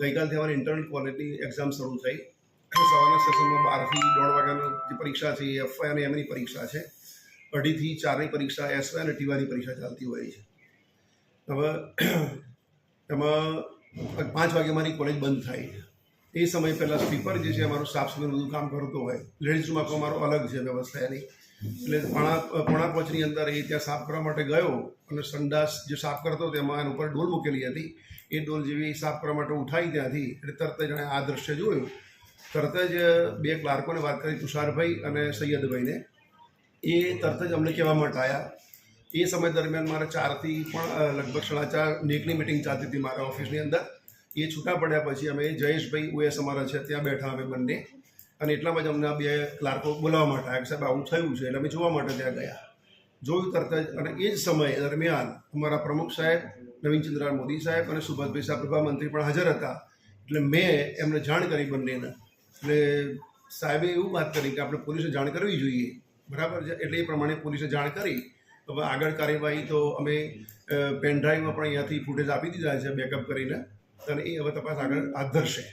ગઈકાલથી અમારી internal quality exam શરૂ થઈ. સવારના સેશનમાં બારથી દોઢ વાગ્યાની જે પરીક્ષા છે, એ એફવાય અને એમની પરીક્ષા છે. અઢીથી ચારની પરીક્ષા એસવાય અને ટીવાયની પરીક્ષા ચાલતી હોય છે. હવે એમાં પાંચ વાગે મારી કોલેજ બંધ થાય છે. એ સમય પહેલાં સ્લીપર જે છે, અમારું સાફ સફાઈનું બધું કામ કરતો હોય. લેડીઝ રૂમ આખો અમારો અલગ છે, વ્યવસ્થા એની. એટલે પણા, પોણા પોચની અંદર એ ત્યાં સાફ કરવા માટે ગયો અને સંડાસ જે સાફ કરતો તેમાં એના ઉપર ડોલ મૂકેલી હતી. એ ડોલ જેવી સાફ કરવા માટે ઉઠાવી ત્યાંથી એટલે તરત જ એણે આ દ્રશ્ય જોયું. તરત જ બે ક્લાર્કોને વાત કરી તુષારભાઈ અને સૈયદભાઈને. એ તરત જ અમને કહેવા માટે આવ્યા એ સમય દરમિયાન મારે ચારથી પણ લગભગ સાડા ચાર નેકની મિટિંગ ચાલતી હતી મારા ઓફિસની અંદર. એ છૂટા પડ્યા પછી અમે જયેશભાઈ ઓએસ અમારા છે, ત્યાં બેઠા અમે બંને. અને એટલામાં જ અમને આ બે ક્લાર્કો બોલાવવા માટે આવ્યા સાહેબ, આવું થયું છે, એટલે અમે જોવા માટે ત્યાં ગયા. જોયું તરત જ અને એ જ સમય દરમિયાન અમારા પ્રમુખ સાહેબ નવીનચંદ્ર મોદી સાહેબ અને સુભાષભાઈ સાહેબ પ્રભામંત્રી પણ હાજર હતા. એટલે મેં એમને જાણ કરી બંનેને. એટલે સાહેબે એવું વાત કરી કે આપણે પોલીસે જાણ કરવી જોઈએ. બરાબર છે? એટલે એ પ્રમાણે પોલીસે જાણ કરી. હવે આગળ કાર્યવાહી તો અમે પેનડ્રાઈવમાં પણ અહીંયાથી ફૂટેજ આપી દીધા છે, બેકઅપ કરીને. અને એ હવે તપાસ આગળ હાથ ધરશે.